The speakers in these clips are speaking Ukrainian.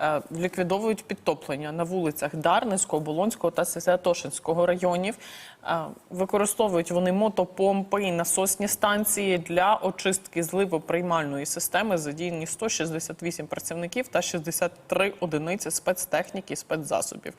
Е, ліквідовують підтоплення на вулицях Дарницького, Болонського та Святошинського районів. Е, Використовують вони мотопомпи і насосні станції для очистки зливоприймальної системи. Задіяні 168 працівників та 63 одиниці спецтехніки, спецзасобів.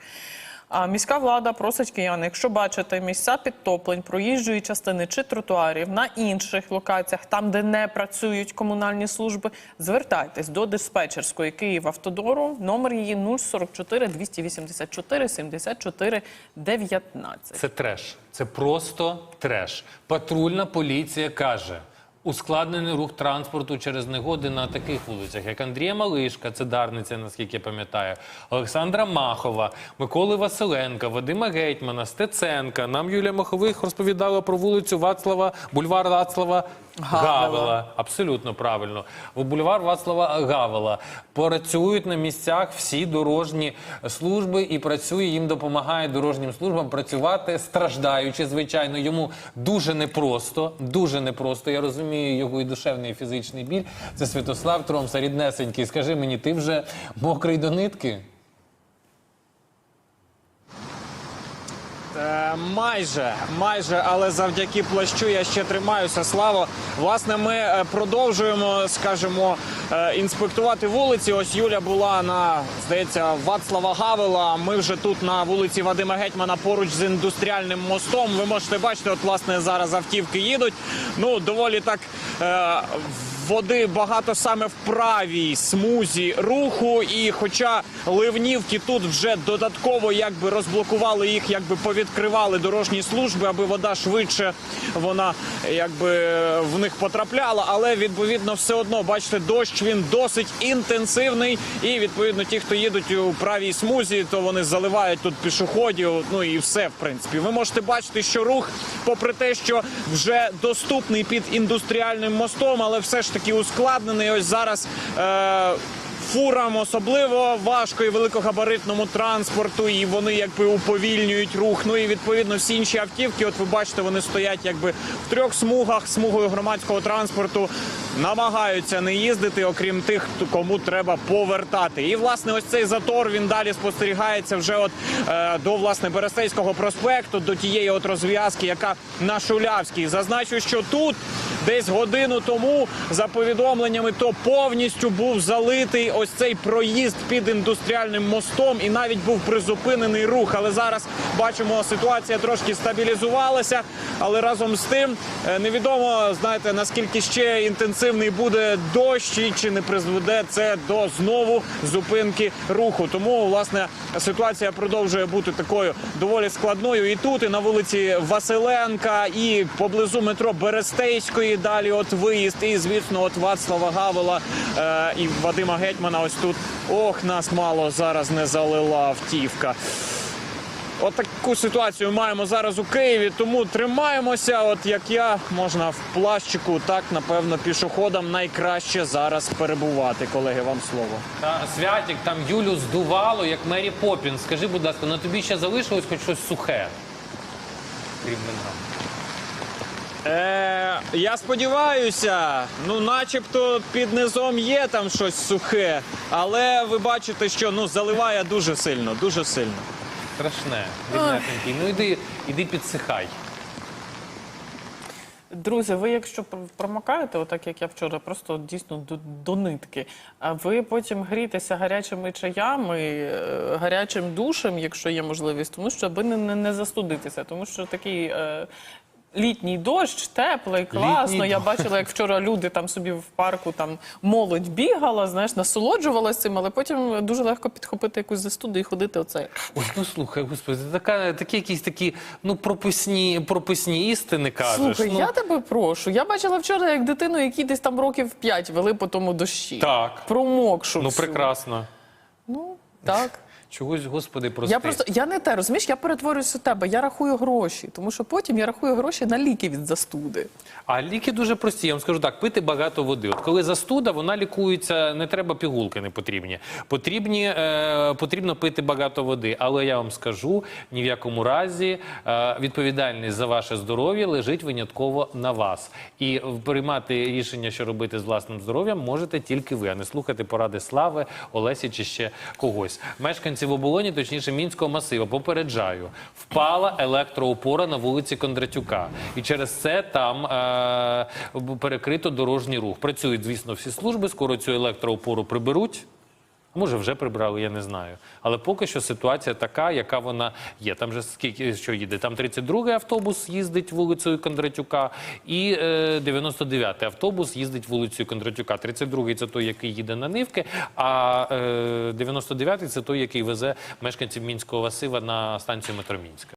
А міська влада просить киян, якщо бачите місця підтоплень, проїжджої частини чи тротуарів на інших локаціях, там де не працюють комунальні служби, звертайтесь до диспетчерської Київавтодору. Номер її 044 284 74 19. Це треш. Це просто треш. Патрульна поліція каже. Ускладнений рух транспорту через негоди на таких вулицях, як Андрія Малишка, це Дарниця, наскільки я пам'ятаю, Олександра Махова, Миколи Василенка, Вадима Гетьмана, Стеценка. Нам Юлія Махових розповідала про вулицю Вацлава, бульвар Вацлава Гавела. Гавела. Абсолютно правильно. В бульвар Вацлава Гавела працюють на місцях всі дорожні служби і працює їм допомагає дорожнім службам працювати, страждаючи. Звичайно, йому дуже непросто, дуже непросто. Я розумію його і душевний, і фізичний біль. Це Святослав Тромса, ріднесенький. Скажи мені, ти вже мокрий до нитки? Майже, майже, але завдяки плащу я ще тримаюся. Слава. Власне, ми е, продовжуємо, скажімо, е, інспектувати вулиці. Ось Юля була на, здається, Вацлава Гавела. Ми вже тут на вулиці Вадима Гетьмана поруч з індустріальним мостом. Ви можете бачити, от власне зараз автівки їдуть. Ну, доволі так. Е, Води багато саме в правій смузі руху, і хоча ливнівки тут вже додатково якби розблокували їх, якби повідкривали дорожні служби, аби вода швидше вона якби в них потрапляла. Але відповідно все одно бачите, дощ він досить інтенсивний. І відповідно ті, хто їдуть у правій смузі, то вони заливають тут пішоходів. Ну і все в принципі. Ви можете бачити, що рух, попри те, що вже доступний під індустріальним мостом, але все ж таки ускладнений. Ось зараз. Е- Фурам особливо важко і великогабаритному транспорту, і вони якби уповільнюють рух. Ну і відповідно всі інші автівки. От ви бачите, вони стоять якби в трьох смугах смугою громадського транспорту. Намагаються не їздити, окрім тих, кому треба повертати. І власне, ось цей затор він далі спостерігається вже от е, до власне Берестейського проспекту, до тієї от розв'язки, яка на Шулявській. Зазначу, що тут десь годину тому за повідомленнями, то повністю був залитий ось цей проїзд під індустріальним мостом, і навіть був призупинений рух. Але зараз бачимо, ситуація трошки стабілізувалася. Але разом з тим е, невідомо знаєте наскільки ще інтенсивний буде дощ, і чи не призведе це до знову зупинки руху. Тому власне ситуація продовжує бути такою доволі складною. І тут, і на вулиці Василенка, і поблизу метро Берестейської. Далі, от виїзд, і звісно, от Вацлава Гавела е, і Вадима Гетьмана. Ось тут ох, нас мало зараз не залила автівка. От таку ситуацію маємо зараз у Києві, тому тримаємося. От як я можна в плащику, так напевно пішоходам найкраще зараз перебувати. Колеги, вам слово. Та Святік там Юлю здувало, як Мері Поппін. Скажи, будь ласка, на тобі ще залишилось хоч щось сухе? Крім вина. Е, я сподіваюся, ну начебто під низом є там щось сухе, але ви бачите, що ну заливає дуже сильно, дуже сильно. Страшне, ріднесенький. Ну іди, іди підсихай. Друзі, ви якщо пр- промокаєте, отак як я вчора, просто дійсно до, до нитки, а ви потім грієтеся гарячими чаями, е, гарячим душем, якщо є можливість, тому що аби не, не, не застудитися, тому що такий. Е, Літній дощ, теплий, класно. Літній Я бачила, як вчора люди там собі в парку там молодь бігала, знаєш, насолоджувалася цим, але потім дуже легко підхопити якусь застуду і ходити оце. Ой, ну слухай, господи, така, такі якісь такі ну прописні, прописні істини кажеш. Слухай, ну, я тебе прошу. Я бачила вчора, як дитину, якій десь там років 5 вели по тому дощі. Так. Промокшу. ну всю. прекрасно. Ну, так. Чогось, господи, прости. Я просто я не те розумієш, я перетворююсь у тебе. Я рахую гроші, тому що потім я рахую гроші на ліки від застуди. А ліки дуже прості. Я вам скажу так: пити багато води. От коли застуда, вона лікується, не треба пігулки, не потрібні. Потрібні е, потрібно пити багато води. Але я вам скажу, ні в якому разі е, відповідальність за ваше здоров'я лежить винятково на вас. І приймати рішення, що робити з власним здоров'ям, можете тільки ви, а не слухати поради слави, Олесі чи ще когось. Мешканців оболоні, точніше мінського масиву, попереджаю, впала електроопора на вулиці Кондратюка, і через це там е, перекрито дорожній рух. Працюють, звісно, всі служби. Скоро цю електроопору приберуть. Може, вже прибрали, я не знаю. Але поки що ситуація така, яка вона є. Там же скільки що їде? Там 32-й автобус їздить вулицею Кондратюка, і е, 99-й автобус їздить вулицею Кондратюка. 32-й – це той, який їде на Нивки, а е, 99-й – це той, який везе мешканців мінського Васива на станцію метро Мінська.